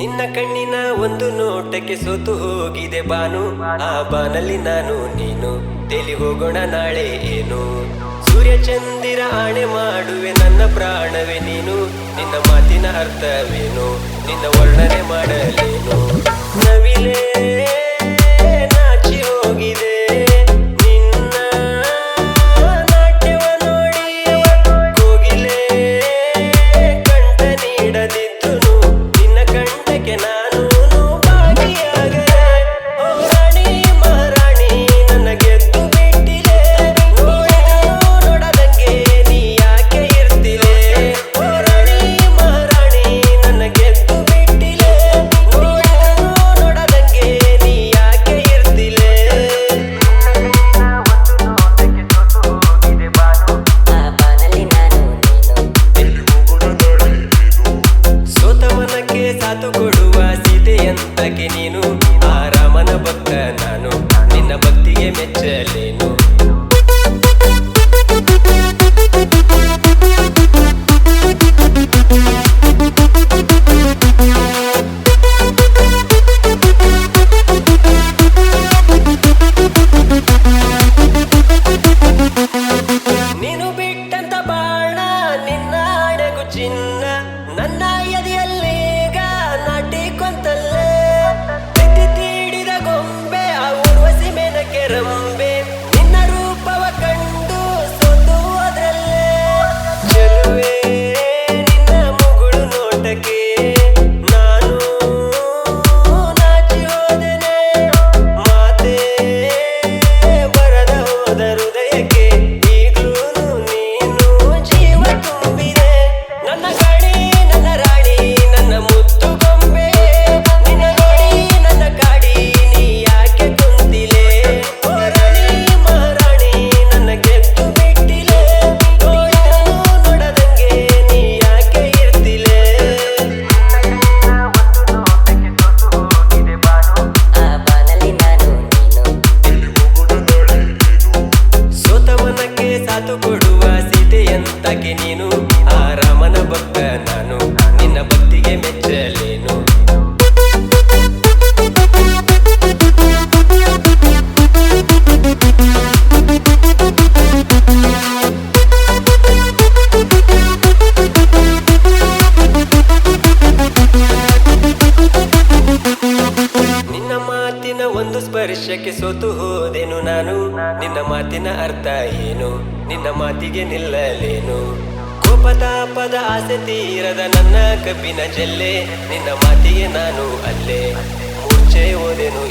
ನಿನ್ನ ಕಣ್ಣಿನ ಒಂದು ನೋಟಕ್ಕೆ ಸೋತು ಹೋಗಿದೆ ಬಾನು. ಆ ಬಾನಲ್ಲಿ ನಾನು, ನೀನು. ತೆಲಿ ಹೋಗೋಣ ನಾಳೆ ಏನು? ಸೂರ್ಯ ಚಂದಿರ ಆಣೆ ಮಾಡುವೆ, ನನ್ನ ಪ್ರಾಣವೇ ನೀನು. ನಿನ್ನ ಮಾತಿನ ಅರ್ಥವೇನು? ನಿನ್ನ ವರ್ಣನೆ ಮಾಡಲೇನು? ಆ ರಾಮನ ಭಕ್ತ ನಾನು. ನಿನ್ನ ಭಕ್ತಿಗೆ ಮೆಚ್ಚಲೇನು? ಮಾತು ಕೊಡುವ ಸೀತೆಯಂತಕೆ ನೀನು ಸ್ಪರ್ಶಕ್ಕೆ ಸೋತು ಹೋದೆನು ನಾನು. ನಿನ್ನ ಮಾತಿನ ಅರ್ಥ ಏನು? ನಿನ್ನ ಮಾತಿಗೆ ನಿಲ್ಲಲೇನು? ಕೋಪತಾಪದ ಆಸೆ ತೀರದ ನನ್ನ ಕಬ್ಬಿನ ಜಲ್ಲೆ. ನಿನ್ನ ಮಾತಿಗೆ ನಾನು ಅಲ್ಲೇ. ಮೂರ್ಛೆ ಓದೆನು